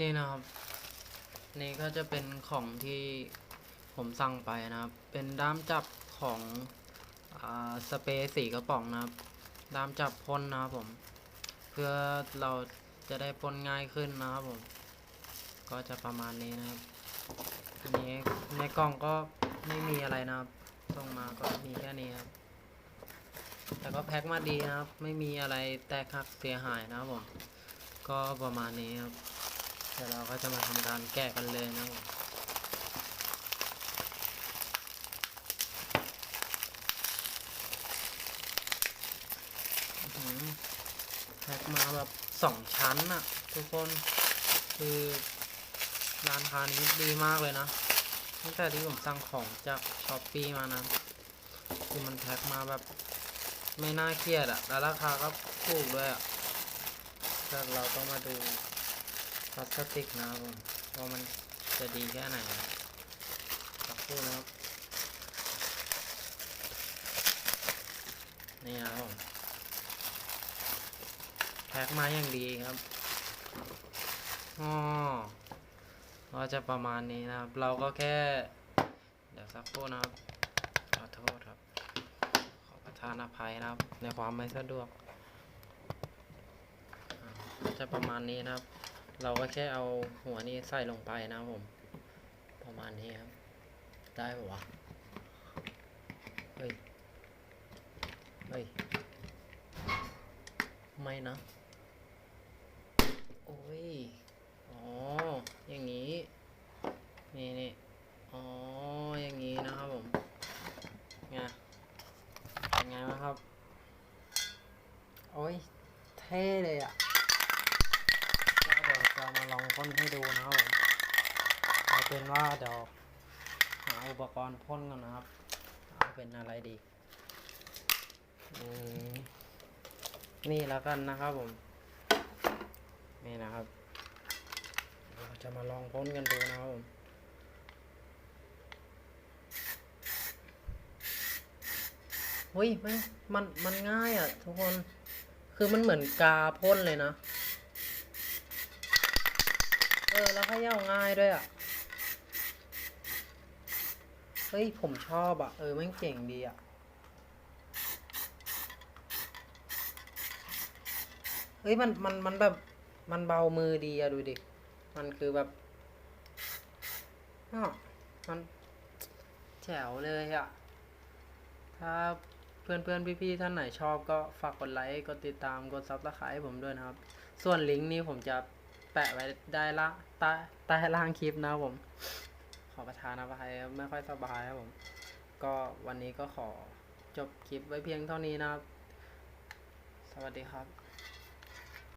นี่นะครับ นี่ก็จะเป็นของที่ผมสั่งไปนะครับ เป็นด้ามจับของอาสเปรย์สีกระป๋องนะครับ ด้ามจับพ่นนะครับผม เพื่อเราจะได้พ่นง่ายขึ้นนะครับผม ก็จะประมาณนี้นะครับอันนี้ในกล่องก็ไม่มีอะไรนะครับส่งมาก็มีแค่นี้ครับ แต่ก็แพ็คมาดีนะครับ ไม่มีอะไรแตกหักเสียหายนะครับผม ก็ประมาณนี้ครับ ดี๋ยวเราก็จะมาทำการแกะกันเลยนะครับผมแพ็คมาแบบสองชั้นอะทุกคนคือร้านค้านี้ดีมากเลยนะตั้งแต่ที่ผมสั่งของจากช้อปปีมานะคือมันแพ็คมาแบบไม่น่าเครียดอะแล้วราคาก็ถูกด้วยอะแต่เราต้องมาดู พลาสติกนะครับผมว่ามันจะดีแค่ไหนครับสักครู่นะครับ นี่นะครับผมแพ็คมาอย่างดีครับอ๋อก็จะประมาณนี้นะครับ เราก็แค่ เดี๋ยวสักครู่นะครับ ขอโทษครับ ขอประทานอภัยนะครับ ในความไม่สะดวกอ่าจะประมาณนี้นะครับ เราก็แค่เอาหัวนี้ใส่ลงไปนะผม ประมาณนี้ครับ ได้ปะวะ เฮ้ย เฮ้ย ไม่นะ โอ้ย อ๋อ อย่างนี้ นี่นี่อ๋อ อย่างนี้นะครับผมไงเป็นไงบ้างครับ โอ้ย เท่เลยอะ พ่นให้ดูนะครับผมเอาเป็นว่าเดี๋ยวหาอุปกรณ์พ่นก่อนนะครับ เอาเป็นอะไรดีอืมนี่แล้วกันนะครับผม นี่นะครับเราจะมาลองพ่นกันดูนะครับผมเฮ้ยมันมันมันง่ายอะทุกคน คือมันเหมือนกาพ่นเลยนะ ออ แล้วเขย่าง่ายด้วยอะ เฮ้ย ผมชอบอะ เออม่งเจ๋งดีอะ เฮ้ย มันมันมันแบบมันเบามือดีอะดูดิ มันคือแบบอ้อมันแจ๋วเลยอะถ้าเพื่อนเพื่อนพี่พี่ๆท่านไหนชอบก็ฝากกดไลค์ กดติดตาม กดซับสไครต์ให้ผมด้วยนะครับ ส่วนลิงก์นี้ผมจะ แปะไว้ได้ละใต้ใต้ล่างคลิปนะผม ขอประทานอภัยครับไม่ค่อยสบายครับผม ก็วันนี้ก็ขอจบคลิปไว้เพียงเท่านี้นะครับ สวัสดีครับ